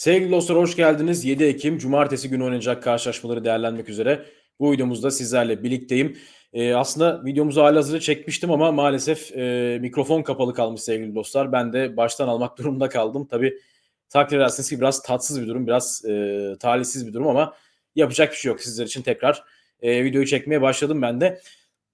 Sevgili dostlar hoş geldiniz. 7 Ekim Cumartesi günü oynanacak karşılaşmaları değerlendirmek üzere bu videomuzda sizlerle birlikteyim. Ee, aslında videomuzu halihazırda çekmiştim ama maalesef e, mikrofon kapalı kalmış sevgili dostlar. Ben de baştan almak durumunda kaldım. Tabii takdir edersiniz ki biraz tatsız bir durum, biraz e, talihsiz bir durum ama yapacak bir şey yok. Sizler için tekrar e, videoyu çekmeye başladım ben de.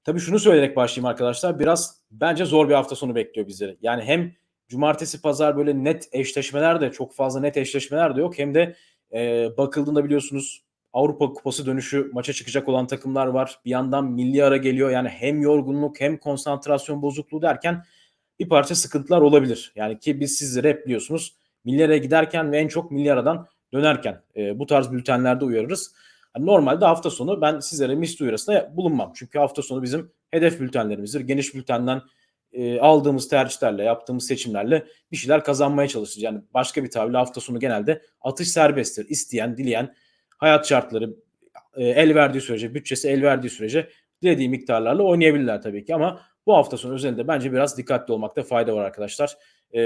Tabii şunu söyleyerek başlayayım arkadaşlar. Biraz bence zor bir hafta sonu bekliyor bizleri. Yani hem cumartesi pazar böyle net eşleşmeler de çok fazla net eşleşmeler de yok. Hem de e, bakıldığında biliyorsunuz Avrupa Kupası dönüşü maça çıkacak olan takımlar var. Bir yandan milli ara geliyor. Yani hem yorgunluk hem konsantrasyon bozukluğu derken bir parça sıkıntılar olabilir. Yani ki biz sizlere hep biliyorsunuz milli araya giderken ve en çok milli aradan dönerken e, bu tarz bültenlerde uyarırız. Yani normalde hafta sonu ben sizlere misli uyarısında bulunmam. Çünkü hafta sonu bizim hedef bültenlerimizdir. Geniş bültenden e, aldığımız tercihlerle, yaptığımız seçimlerle bir şeyler kazanmaya çalışacağız. Yani başka bir tabirle hafta sonu genelde atış serbesttir. İsteyen, dileyen, hayat şartları e, el verdiği sürece, bütçesi el verdiği sürece dilediği miktarlarla oynayabilirler tabii ki. Ama bu hafta sonu özelinde bence biraz dikkatli olmakta fayda var arkadaşlar. E,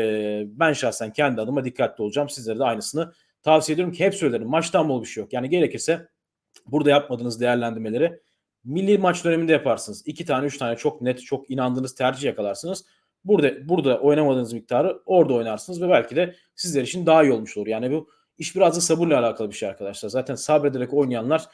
ben şahsen kendi adıma dikkatli olacağım. Sizlere de aynısını tavsiye ediyorum ki hep söylerim. Maçtan bol bir şey yok. Yani gerekirse burada yapmadığınız değerlendirmeleri milli maç döneminde yaparsınız. İki tane, üç tane çok net, çok inandığınız tercih yakalarsınız. Burada burada oynamadığınız miktarı orada oynarsınız ve belki de sizler için daha iyi olmuş olur. Yani bu iş biraz da sabırla alakalı bir şey arkadaşlar. Zaten sabrederek oynayanlar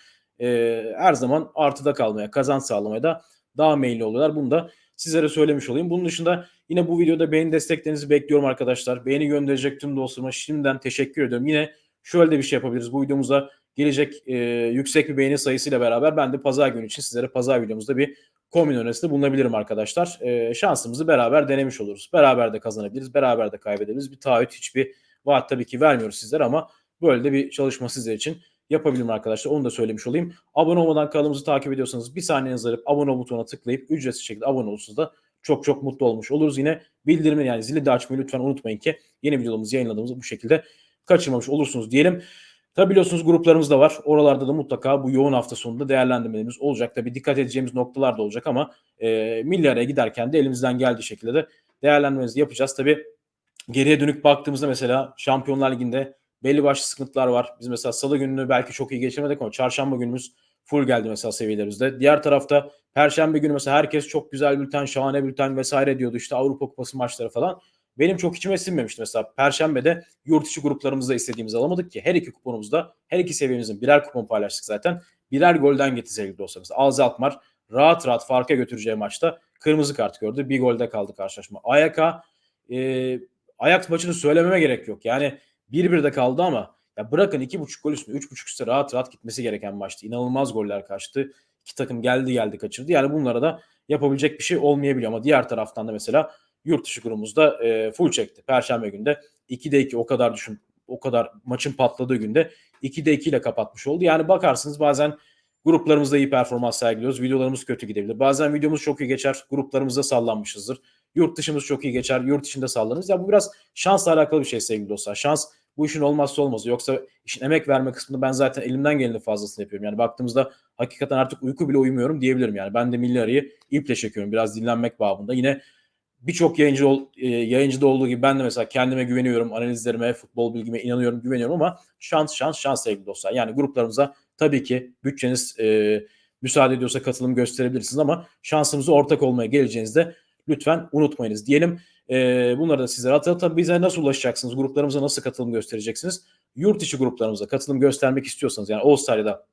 e, her zaman artıda kalmaya, kazanç sağlamaya da daha meyilli oluyorlar. Bunu da sizlere söylemiş olayım. Bunun dışında yine bu videoda beğeni desteklerinizi bekliyorum arkadaşlar. Beğeni gönderecek tüm dostlarıma şimdiden teşekkür ediyorum. Yine şöyle de bir şey yapabiliriz. Bu videomuza gelecek e, yüksek bir beğeni sayısıyla beraber ben de pazar günü için sizlere pazar videomuzda bir kombin önerisinde bulunabilirim arkadaşlar. E, şansımızı beraber denemiş oluruz. Beraber de kazanabiliriz, beraber de kaybedebiliriz. Bir taahhüt hiçbir vaat tabii ki vermiyoruz sizlere ama böyle de bir çalışma sizler için yapabilirim arkadaşlar. Onu da söylemiş olayım. Abone olmadan kanalımızı takip ediyorsanız bir saniyenizi ayırıp abone butonuna tıklayıp ücretsiz şekilde abone olursunuz da çok çok mutlu olmuş oluruz. Yine bildirimi yani zili de açmayı lütfen unutmayın ki yeni videolarımızı yayınladığımızda bu şekilde kaçırmamış olursunuz diyelim. Tabi biliyorsunuz gruplarımız da var. Oralarda da mutlaka bu yoğun hafta sonunda değerlendirmelerimiz olacak. Tabi dikkat edeceğimiz noktalar da olacak ama e, milli giderken de elimizden geldiği şekilde de değerlendirmemizi yapacağız. Tabi geriye dönük baktığımızda mesela Şampiyonlar Ligi'nde belli başlı sıkıntılar var. Biz mesela salı gününü belki çok iyi geçirmedik ama çarşamba günümüz full geldi mesela seviyelerimizde. Diğer tarafta perşembe günü mesela herkes çok güzel bülten, şahane bülten vesaire diyordu. İşte Avrupa Kupası maçları falan benim çok içime sinmemişti mesela. Perşembe'de yurt içi gruplarımızda istediğimizi alamadık ki her iki kuponumuzda her iki seviyemizin birer kupon paylaştık zaten. Birer golden gitti sevgili dostlarımız. Alzi Alkmaar rahat rahat farka götüreceği maçta kırmızı kart gördü. Bir golde kaldı karşılaşma. Ayaka e, Ajax maçını söylememe gerek yok. Yani 1-1'de kaldı ama ya bırakın 2.5 gol üstüne 3.5 üstüne rahat rahat gitmesi gereken maçtı. İnanılmaz goller kaçtı. İki takım geldi geldi kaçırdı. Yani bunlara da yapabilecek bir şey olmayabiliyor ama diğer taraftan da mesela yurt dışı grubumuzda e, full çekti. Perşembe günde 2'de 2 o kadar düşün o kadar maçın patladığı günde 2'de 2 ile kapatmış oldu. Yani bakarsınız bazen gruplarımızda iyi performans sergiliyoruz. Videolarımız kötü gidebilir. Bazen videomuz çok iyi geçer. Gruplarımızda sallanmışızdır. Yurt dışımız çok iyi geçer. Yurt içinde sallanırız. Ya bu biraz şansla alakalı bir şey sevgili dostlar. Şans bu işin olmazsa olmazı. Yoksa işin emek verme kısmında ben zaten elimden gelenin fazlasını yapıyorum. Yani baktığımızda hakikaten artık uyku bile uyumuyorum diyebilirim. Yani ben de milli arayı iple çekiyorum. Biraz dinlenmek babında. Yine birçok yayıncı ol, e, yayıncıda olduğu gibi ben de mesela kendime güveniyorum, analizlerime, futbol bilgime inanıyorum, güveniyorum ama şans şans şans sevgili dostlar. Yani gruplarımıza tabii ki bütçeniz e, müsaade ediyorsa katılım gösterebilirsiniz ama şansımızı ortak olmaya geleceğinizde lütfen unutmayınız diyelim. E, bunları da sizlere hatırlatalım. Bize nasıl ulaşacaksınız? Gruplarımıza nasıl katılım göstereceksiniz? Yurt içi gruplarımıza katılım göstermek istiyorsanız yani All Star ya da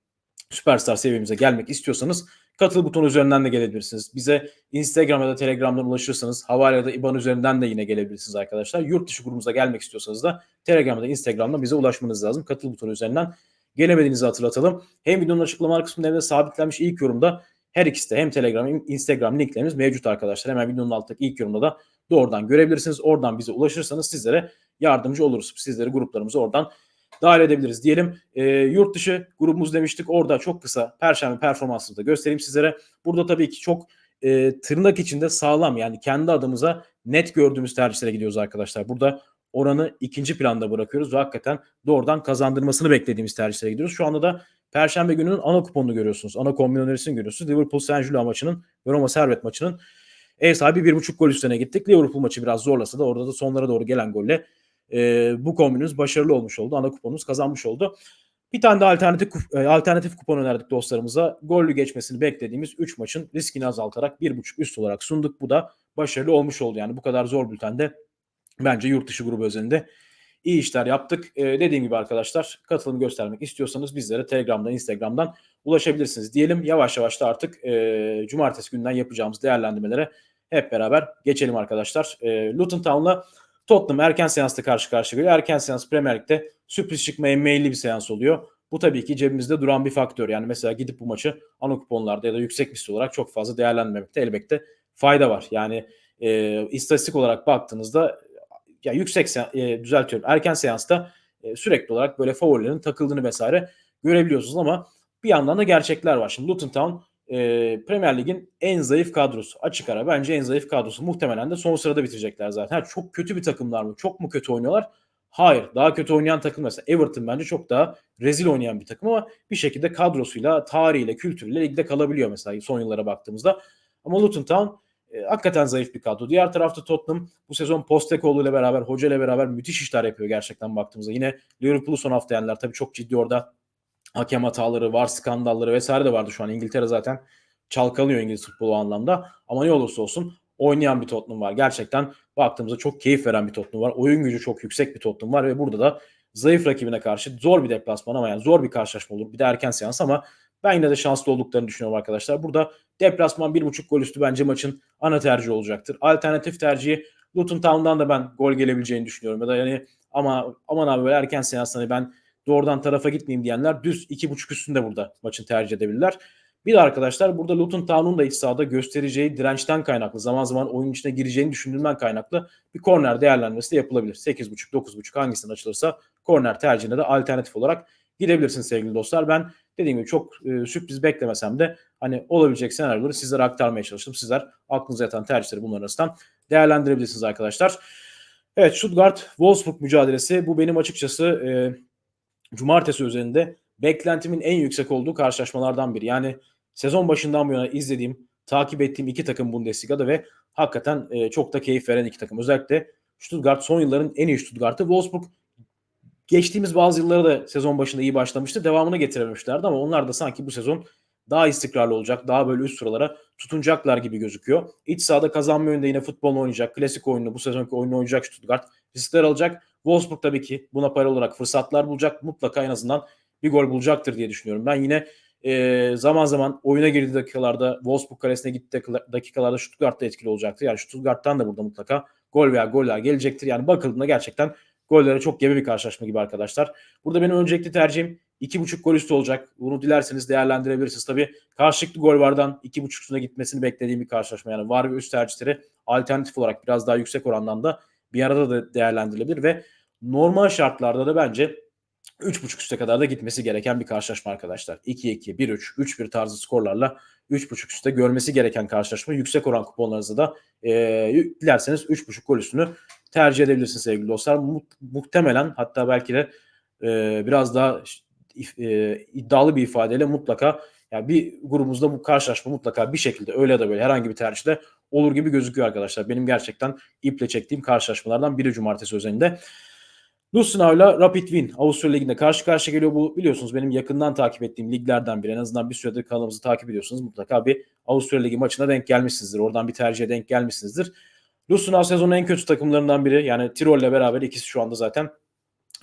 Süperstar seviyemize gelmek istiyorsanız katıl butonu üzerinden de gelebilirsiniz. Bize Instagram ya da Telegram'dan ulaşırsanız havale ya da IBAN üzerinden de yine gelebilirsiniz arkadaşlar. Yurt dışı grubumuza gelmek istiyorsanız da Telegram'da Instagram'da bize ulaşmanız lazım. Katıl butonu üzerinden gelemediğinizi hatırlatalım. Hem videonun açıklamalar kısmında hem de sabitlenmiş ilk yorumda her ikisi de hem Telegram hem Instagram linklerimiz mevcut arkadaşlar. Hemen videonun alttaki ilk yorumda da doğrudan görebilirsiniz. Oradan bize ulaşırsanız sizlere yardımcı oluruz. Sizleri gruplarımıza oradan dahil edebiliriz diyelim. E, yurt dışı grubumuz demiştik. Orada çok kısa perşembe performansını da göstereyim sizlere. Burada tabii ki çok e, tırnak içinde sağlam yani kendi adımıza net gördüğümüz tercihlere gidiyoruz arkadaşlar. Burada oranı ikinci planda bırakıyoruz ve hakikaten doğrudan kazandırmasını beklediğimiz tercihlere gidiyoruz. Şu anda da Perşembe gününün ana kuponunu görüyorsunuz. Ana kombin görüyorsunuz. Liverpool Saint Gilloise maçının ve Roma Servet maçının ev sahibi 1.5 gol üstüne gittik. Liverpool maçı biraz zorlasa da orada da sonlara doğru gelen golle e, bu kombinimiz başarılı olmuş oldu. Ana kuponumuz kazanmış oldu. Bir tane de alternatif e, alternatif kupon önerdik dostlarımıza. Gollü geçmesini beklediğimiz 3 maçın riskini azaltarak 1.5 üst olarak sunduk. Bu da başarılı olmuş oldu. Yani bu kadar zor bültende bence yurt dışı grubu özelinde iyi işler yaptık. Ee, dediğim gibi arkadaşlar katılım göstermek istiyorsanız bizlere Telegram'dan, Instagram'dan ulaşabilirsiniz diyelim. Yavaş yavaş da artık e, cumartesi günden yapacağımız değerlendirmelere hep beraber geçelim arkadaşlar. E, Luton Town'la Tottenham erken seansta karşı karşıya geliyor. Erken seans Premier Lig'de sürpriz çıkmaya meyilli bir seans oluyor. Bu tabii ki cebimizde duran bir faktör. Yani mesela gidip bu maçı ana kuponlarda ya da yüksek misli olarak çok fazla değerlendirmemekte elbette fayda var. Yani e, istatistik olarak baktığınızda ya yüksek e, düzeltiyorum erken seansta e, sürekli olarak böyle favorilerin takıldığını vesaire görebiliyorsunuz ama bir yandan da gerçekler var. Şimdi Luton Town e, Premier Lig'in en zayıf kadrosu. Açık ara bence en zayıf kadrosu. Muhtemelen de son sırada bitirecekler zaten. Ha, çok kötü bir takımlar mı? Çok mu kötü oynuyorlar? Hayır. Daha kötü oynayan takım mesela Everton bence çok daha rezil oynayan bir takım ama bir şekilde kadrosuyla, tarihiyle, kültürüyle ligde kalabiliyor mesela son yıllara baktığımızda. Ama Luton Town e, hakikaten zayıf bir kadro. Diğer tarafta Tottenham bu sezon Postecoglou ile beraber, hoca ile beraber müthiş işler yapıyor gerçekten baktığımızda. Yine Liverpool'u son hafta yendiler. Tabii çok ciddi orada hakem hataları var, skandalları vesaire de vardı şu an. İngiltere zaten çalkalıyor İngiliz futbolu anlamda. Ama ne olursa olsun oynayan bir Tottenham var. Gerçekten baktığımızda çok keyif veren bir Tottenham var. Oyun gücü çok yüksek bir Tottenham var ve burada da zayıf rakibine karşı zor bir deplasman ama yani zor bir karşılaşma olur. Bir de erken seans ama ben yine de şanslı olduklarını düşünüyorum arkadaşlar. Burada deplasman 1.5 gol üstü bence maçın ana tercihi olacaktır. Alternatif tercihi Luton Town'dan da ben gol gelebileceğini düşünüyorum. Ya da yani ama aman abi böyle erken seansında hani ben doğrudan tarafa gitmeyeyim diyenler düz 2.5 üstünde burada maçın tercih edebilirler. Bir de arkadaşlar burada Luton Town'un da iç sahada göstereceği dirençten kaynaklı zaman zaman oyun içine gireceğini düşündüğümden kaynaklı bir korner değerlendirmesi de yapılabilir. 8.5 9.5 hangisinden açılırsa korner tercihine de alternatif olarak gidebilirsiniz sevgili dostlar. Ben dediğim gibi çok e, sürpriz beklemesem de hani olabilecek senaryoları sizlere aktarmaya çalıştım. Sizler aklınıza yatan tercihleri bunların arasından değerlendirebilirsiniz arkadaşlar. Evet Stuttgart Wolfsburg mücadelesi bu benim açıkçası e, cumartesi üzerinde beklentimin en yüksek olduğu karşılaşmalardan biri. Yani sezon başından bu yana izlediğim, takip ettiğim iki takım Bundesliga'da ve hakikaten e, çok da keyif veren iki takım. Özellikle Stuttgart son yılların en iyi Stuttgart'ı. Wolfsburg geçtiğimiz bazı yılları da sezon başında iyi başlamıştı. Devamını getirememişlerdi ama onlar da sanki bu sezon daha istikrarlı olacak. Daha böyle üst sıralara tutunacaklar gibi gözüküyor. İç sahada kazanma yönünde yine futbol oynayacak. Klasik oyunu bu sezonki oyunu oynayacak Stuttgart. Riskler alacak. Wolfsburg tabii ki buna para olarak fırsatlar bulacak. Mutlaka en azından bir gol bulacaktır diye düşünüyorum. Ben yine e, zaman zaman oyuna girdiği dakikalarda Wolfsburg kalesine gittiği dakikalarda Stuttgart'ta etkili olacaktır. Yani Stuttgart'tan da burada mutlaka gol veya goller gelecektir. Yani bakıldığında gerçekten gollere çok gebe bir karşılaşma gibi arkadaşlar. Burada benim öncelikli tercihim 2.5 gol üstü olacak. Bunu dilerseniz değerlendirebilirsiniz. Tabii karşılıklı gol vardan 2.5 üstüne gitmesini beklediğim bir karşılaşma. Yani var ve üst tercihleri alternatif olarak biraz daha yüksek orandan da bir arada da değerlendirilebilir ve normal şartlarda da bence 3.5 üste kadar da gitmesi gereken bir karşılaşma arkadaşlar. 2-2, 1-3, 3-1 tarzı skorlarla 3.5 üstte görmesi gereken karşılaşma. Yüksek oran kuponlarınızda da e, dilerseniz 3.5 gol üstünü tercih edebilirsiniz sevgili dostlar. Mu- muhtemelen hatta belki de e, biraz daha e, iddialı bir ifadeyle mutlaka yani bir grubumuzda bu karşılaşma mutlaka bir şekilde öyle ya da böyle herhangi bir tercihte olur gibi gözüküyor arkadaşlar. Benim gerçekten iple çektiğim karşılaşmalardan biri cumartesi özelinde. Lustenau ile Rapid Wien Avusturya Ligi'nde karşı karşıya geliyor. Bu biliyorsunuz benim yakından takip ettiğim liglerden biri. En azından bir süredir kanalımızı takip ediyorsunuz. Mutlaka bir Avusturya Ligi maçına denk gelmişsinizdir. Oradan bir tercihe denk gelmişsinizdir. Lustenau sezonun en kötü takımlarından biri. Yani Tirol ile beraber ikisi şu anda zaten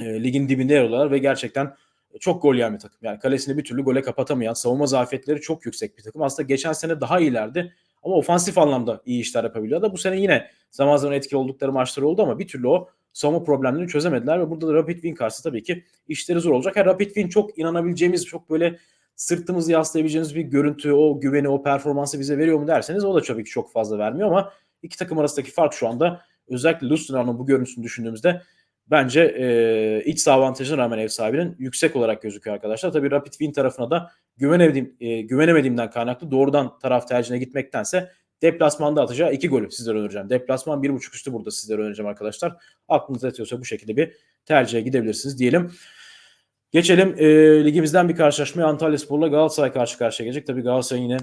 e, ligin dibinde yer alıyorlar ve gerçekten çok gol yiyen bir takım. Yani kalesini bir türlü gole kapatamayan, savunma zafiyetleri çok yüksek bir takım. Aslında geçen sene daha iyilerdi ama ofansif anlamda iyi işler yapabiliyor da bu sene yine zaman zaman etkili oldukları maçlar oldu ama bir türlü o savunma problemlerini çözemediler ve burada da Rapid Wien karşı tabii ki işleri zor olacak. Yani Rapid Wien çok inanabileceğimiz, çok böyle sırtımızı yaslayabileceğimiz bir görüntü, o güveni, o performansı bize veriyor mu derseniz o da tabii ki çok fazla vermiyor ama iki takım arasındaki fark şu anda özellikle Lustenau'nun bu görüntüsünü düşündüğümüzde bence e, iç saha avantajına rağmen ev sahibinin yüksek olarak gözüküyor arkadaşlar. Tabii Rapid Wien tarafına da güvenemediğim, e, güvenemediğimden kaynaklı doğrudan taraf tercihine gitmektense deplasmanda atacağı iki golü sizlere önereceğim. Deplasman bir buçuk üstü burada sizlere önereceğim arkadaşlar. Aklınıza yatıyorsa bu şekilde bir tercihe gidebilirsiniz diyelim. Geçelim e, ligimizden bir karşılaşmaya Antalya Spor'la Galatasaray karşı karşıya gelecek. Tabii Galatasaray yine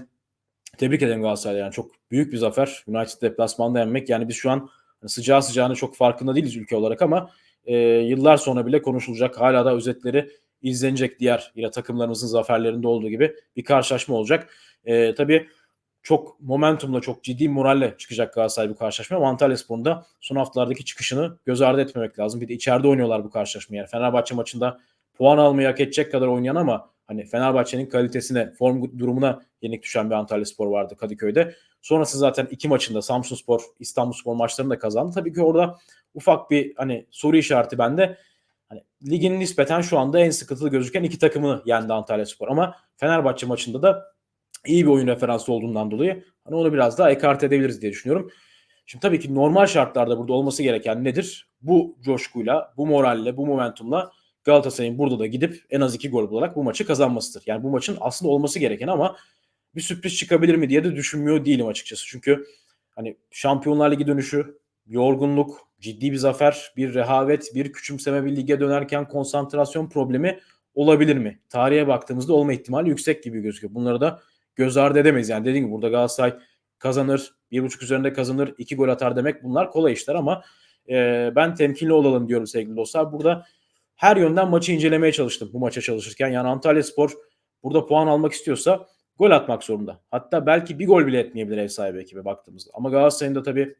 tebrik ederim Galatasaray yani çok büyük bir zafer. United deplasmanda yenmek yani biz şu an sıcağı sıcağına çok farkında değiliz ülke olarak ama e, yıllar sonra bile konuşulacak. Hala da özetleri izlenecek diğer yine takımlarımızın zaferlerinde olduğu gibi bir karşılaşma olacak. E, tabii çok momentumla, çok ciddi moralle çıkacak Galatasaray bu karşılaşma. Ama Antalya Spor'un da son haftalardaki çıkışını göz ardı etmemek lazım. Bir de içeride oynuyorlar bu karşılaşmayı. Yani Fenerbahçe maçında puan almayı hak edecek kadar oynayan ama hani Fenerbahçe'nin kalitesine, form durumuna yenik düşen bir Antalya Spor vardı Kadıköy'de. Sonrası zaten iki maçında Samsun Spor, İstanbul Spor maçlarını da kazandı. Tabii ki orada ufak bir hani soru işareti bende. Hani ligin nispeten şu anda en sıkıntılı gözüken iki takımını yendi Antalya Spor. Ama Fenerbahçe maçında da iyi bir oyun referansı olduğundan dolayı hani onu biraz daha ekart edebiliriz diye düşünüyorum. Şimdi tabii ki normal şartlarda burada olması gereken nedir? Bu coşkuyla, bu moralle, bu momentumla Galatasaray'ın burada da gidip en az iki gol bularak bu maçı kazanmasıdır. Yani bu maçın aslında olması gereken ama bir sürpriz çıkabilir mi diye de düşünmüyor değilim açıkçası. Çünkü hani Şampiyonlar Ligi dönüşü, yorgunluk, ciddi bir zafer, bir rehavet, bir küçümseme bir lige dönerken konsantrasyon problemi olabilir mi? Tarihe baktığımızda olma ihtimali yüksek gibi gözüküyor. Bunları da göz ardı edemeyiz. Yani dediğim gibi burada Galatasaray kazanır, bir buçuk üzerinde kazanır, iki gol atar demek bunlar kolay işler ama e, ben temkinli olalım diyorum sevgili dostlar. Burada her yönden maçı incelemeye çalıştım bu maça çalışırken. Yani Antalya Spor burada puan almak istiyorsa gol atmak zorunda. Hatta belki bir gol bile etmeyebilir ev sahibi ekibe baktığımızda. Ama Galatasaray'ın da tabii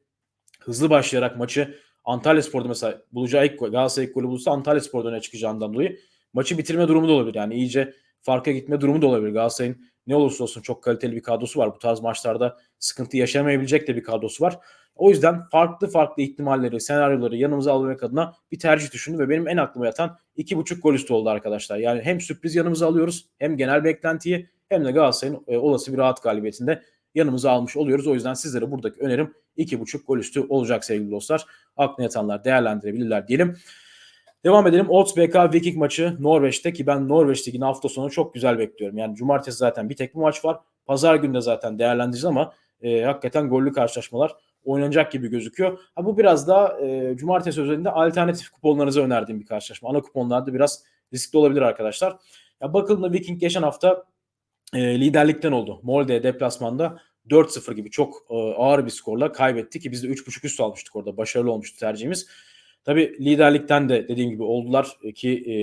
hızlı başlayarak maçı Antalya Spor'da mesela bulacağı ilk gol, Galatasaray ilk golü bulursa Antalya Spor'da öne çıkacağından dolayı maçı bitirme durumu da olabilir. Yani iyice farka gitme durumu da olabilir. Galatasaray'ın ne olursa olsun çok kaliteli bir kadrosu var. Bu tarz maçlarda sıkıntı yaşamayabilecek de bir kadrosu var. O yüzden farklı farklı ihtimalleri, senaryoları yanımıza almak adına bir tercih düşündüm ve benim en aklıma yatan iki buçuk gol üstü oldu arkadaşlar. Yani hem sürpriz yanımıza alıyoruz hem genel beklentiyi hem de Galatasaray'ın e, olası bir rahat galibiyetinde yanımıza almış oluyoruz. O yüzden sizlere buradaki önerim iki buçuk gol üstü olacak sevgili dostlar. Aklına yatanlar değerlendirebilirler diyelim. Devam edelim. Ots BK Viking maçı Norveç'te ki ben Norveç Ligi'ni hafta sonu çok güzel bekliyorum. Yani cumartesi zaten bir tek bir maç var. Pazar günü de zaten değerlendireceğiz ama e, hakikaten gollü karşılaşmalar oynanacak gibi gözüküyor. Ha, bu biraz daha e, cumartesi özelinde alternatif kuponlarınıza önerdiğim bir karşılaşma. Ana kuponlarda biraz riskli olabilir arkadaşlar. Ya bakıldığında Viking geçen hafta e, liderlikten oldu. Molde deplasmanda 4-0 gibi çok e, ağır bir skorla kaybetti ki biz de 3.5 üst almıştık orada. Başarılı olmuştu tercihimiz. Tabi liderlikten de dediğim gibi oldular ki e,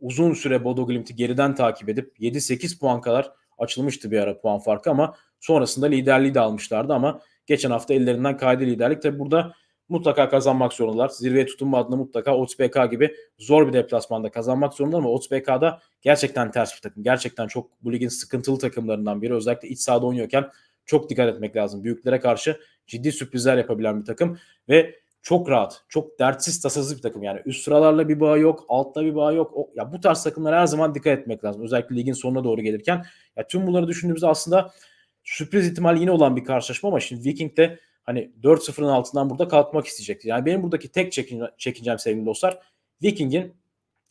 uzun süre Bodo Glimt'i geriden takip edip 7-8 puan kadar açılmıştı bir ara puan farkı ama sonrasında liderliği de almışlardı ama geçen hafta ellerinden kaydı liderlik. Tabi burada mutlaka kazanmak zorundalar. Zirveye tutunma adına mutlaka OTBK gibi zor bir deplasmanda kazanmak zorundalar ama OTBK'da gerçekten ters bir takım. Gerçekten çok bu ligin sıkıntılı takımlarından biri. Özellikle iç sahada oynuyorken çok dikkat etmek lazım. Büyüklere karşı ciddi sürprizler yapabilen bir takım ve çok rahat, çok dertsiz tasasız bir takım. Yani üst sıralarla bir bağ yok, altta bir bağ yok. O, ya bu tarz takımlara her zaman dikkat etmek lazım. Özellikle ligin sonuna doğru gelirken. Ya tüm bunları düşündüğümüzde aslında sürpriz ihtimali yine olan bir karşılaşma ama şimdi Viking de hani 4-0'ın altından burada kalkmak isteyecektir. Yani benim buradaki tek çekin, çekincem sevgili dostlar Viking'in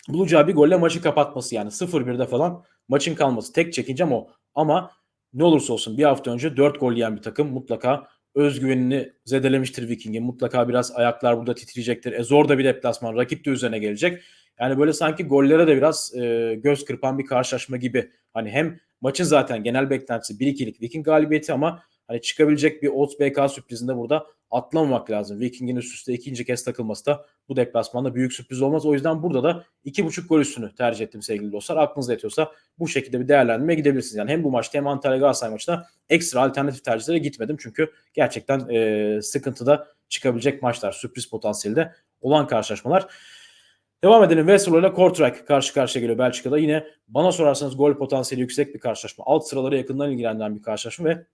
bulacağı bir golle maçı kapatması yani 0-1'de falan maçın kalması. Tek çekincem o. Ama ne olursa olsun bir hafta önce 4 gol yiyen bir takım mutlaka özgüvenini zedelemiştir Viking'in. Mutlaka biraz ayaklar burada titreyecektir. E zor da bir deplasman. Rakip de üzerine gelecek. Yani böyle sanki gollere de biraz e, göz kırpan bir karşılaşma gibi. Hani hem maçın zaten genel beklentisi 1-2'lik Viking galibiyeti ama hani çıkabilecek bir Ots BK sürprizinde burada atlamamak lazım. Viking'in üst üste ikinci kez takılması da bu deplasmanda büyük sürpriz olmaz. O yüzden burada da iki buçuk gol üstünü tercih ettim sevgili dostlar. Aklınızda yatıyorsa bu şekilde bir değerlendirmeye gidebilirsiniz. Yani hem bu maçta hem Antalya Galatasaray maçta ekstra alternatif tercihlere gitmedim. Çünkü gerçekten e, sıkıntıda çıkabilecek maçlar. Sürpriz potansiyelde olan karşılaşmalar. Devam edelim. Westerlo ile Kortrijk karşı karşıya geliyor Belçika'da. Yine bana sorarsanız gol potansiyeli yüksek bir karşılaşma. Alt sıraları yakından ilgilendiren bir karşılaşma ve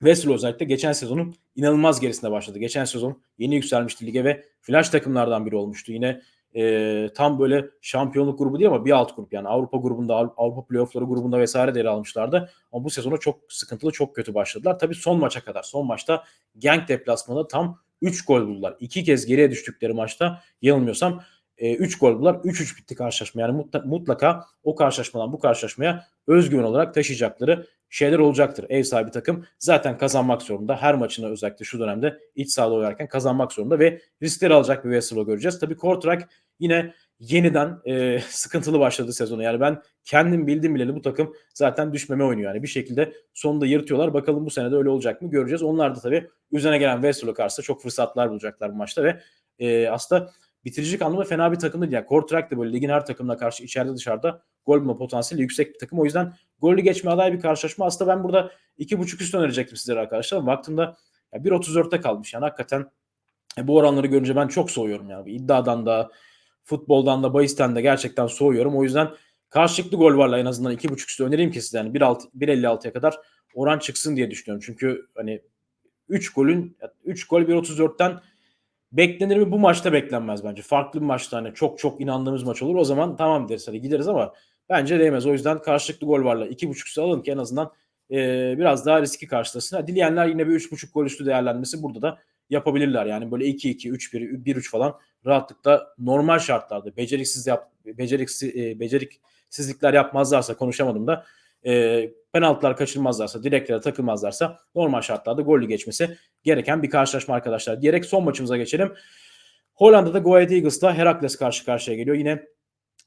Westerlo özellikle geçen sezonun inanılmaz gerisinde başladı. Geçen sezon yeni yükselmişti lige ve flash takımlardan biri olmuştu. Yine e, tam böyle şampiyonluk grubu değil ama bir alt grup yani Avrupa grubunda Avrupa playoffları grubunda vesaire de yer almışlardı. Ama bu sezona çok sıkıntılı çok kötü başladılar. Tabii son maça kadar son maçta Genk deplasmanında tam 3 gol buldular. İki kez geriye düştükleri maçta yanılmıyorsam 3 e, gol buldular. 3-3 bitti karşılaşma. Yani mutlaka o karşılaşmadan bu karşılaşmaya özgüven olarak taşıyacakları şeyler olacaktır. Ev sahibi takım zaten kazanmak zorunda. Her maçını özellikle şu dönemde iç sahada oynarken kazanmak zorunda ve riskleri alacak bir Westerlo göreceğiz. Tabii Kortrak yine yeniden e, sıkıntılı başladı sezonu. Yani ben kendim bildim bileli bu takım zaten düşmeme oynuyor. Yani bir şekilde sonunda yırtıyorlar. Bakalım bu sene de öyle olacak mı göreceğiz. Onlar da tabii üzerine gelen Westerlo karşısında çok fırsatlar bulacaklar bu maçta ve e, aslında bitiricilik anlamında fena bir takım değil. Yani Kortrak da böyle ligin her takımına karşı içeride dışarıda gol bulma potansiyeli yüksek bir takım. O yüzden gollü geçme aday bir karşılaşma. Aslında ben burada 2.5 üst önerecektim sizlere arkadaşlar. Baktığımda ya 1.34'te kalmış. Yani hakikaten e, bu oranları görünce ben çok soğuyorum yani. İddiadan da futboldan da bahisten de gerçekten soğuyorum. O yüzden karşılıklı gol varla en azından 2.5 üstü önereyim ki size yani 1.56'ya kadar oran çıksın diye düşünüyorum. Çünkü hani 3 golün 3 gol 1.34'ten beklenir mi? Bu maçta beklenmez bence. Farklı bir maçta hani çok çok inandığımız maç olur. O zaman tamam deriz hadi gideriz ama bence değmez. O yüzden karşılıklı gol varla 2.5 üstü alın ki en azından e, biraz daha riski karşılasın. Dileyenler yine bir 3.5 gol üstü değerlenmesi burada da yapabilirler. Yani böyle 2-2, 3-1, 1-3 falan rahatlıkla normal şartlarda beceriksiz yap, beceriksiz, e, beceriksizlikler yapmazlarsa konuşamadım da e, penaltılar kaçırmazlarsa, direklere takılmazlarsa normal şartlarda gollü geçmesi gereken bir karşılaşma arkadaşlar. Diyerek son maçımıza geçelim. Hollanda'da Go Ahead Eagles'la Herakles karşı karşıya geliyor. Yine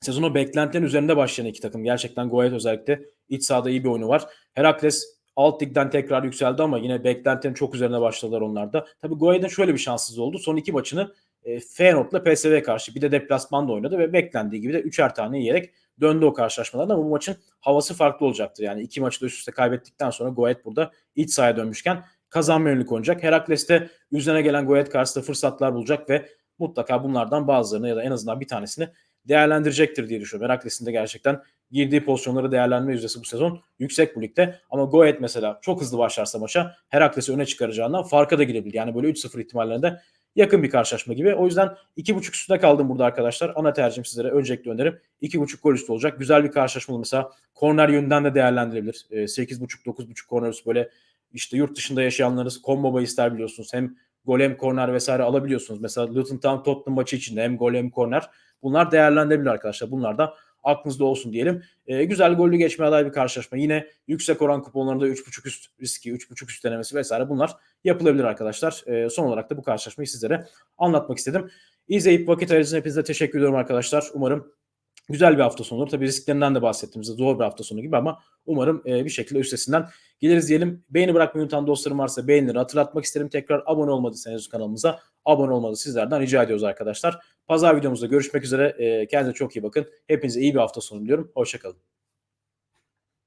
sezonu beklentilerin üzerinde başlayan iki takım. Gerçekten Go Ahead özellikle iç sahada iyi bir oyunu var. Herakles alt ligden tekrar yükseldi ama yine beklentilerin çok üzerine başladılar onlar da. Tabii Go Ahead'in şöyle bir şanssız oldu. Son iki maçını e, Feyenoord'la PSV karşı bir de deplasmanda oynadı ve beklendiği gibi de üçer tane yiyerek döndü o karşılaşmalardan ama bu maçın havası farklı olacaktır. Yani iki maçı da üst üste kaybettikten sonra Goet burada iç sahaya dönmüşken kazanma yönelik oynayacak. Herakles de üzerine gelen Goet karşısında fırsatlar bulacak ve mutlaka bunlardan bazılarını ya da en azından bir tanesini değerlendirecektir diye düşünüyorum. Herakles'in de gerçekten girdiği pozisyonları değerlendirme yüzdesi bu sezon yüksek bu ligde. Ama Goet mesela çok hızlı başlarsa maça Herakles'i öne çıkaracağından farka da girebilir. Yani böyle 3-0 ihtimallerinde yakın bir karşılaşma gibi. O yüzden 2.5 üstünde kaldım burada arkadaşlar. Ana tercihim sizlere öncelikli önerim 2.5 gol üstü olacak. Güzel bir karşılaşma mesela korner yönünden de değerlendirilebilir. 8.5-9.5 korner üstü böyle işte yurt dışında yaşayanlarınız combo ister biliyorsunuz. Hem gol hem korner vesaire alabiliyorsunuz. Mesela Luton Town Tottenham maçı içinde hem gol hem korner. Bunlar değerlendirilebilir arkadaşlar. Bunlar da aklınızda olsun diyelim. E, güzel gollü geçmeye aday bir karşılaşma. Yine yüksek oran kuponlarında 3.5 üst riski, 3.5 üst denemesi vesaire bunlar yapılabilir arkadaşlar. E, son olarak da bu karşılaşmayı sizlere anlatmak istedim. İzleyip vakit ayırdığınız hepinize teşekkür ediyorum arkadaşlar. Umarım güzel bir hafta sonu olur. Tabii risklerinden de bahsettiğimizde zor bir hafta sonu gibi ama umarım e, bir şekilde üstesinden geliriz diyelim. Beğeni bırakmayı unutan dostlarım varsa beğenileri hatırlatmak isterim. Tekrar abone olmadıysanız kanalımıza abone olmanızı sizlerden rica ediyoruz arkadaşlar. Pazar videomuzda görüşmek üzere. E, kendinize çok iyi bakın. Hepinize iyi bir hafta sonu diliyorum. Hoşçakalın.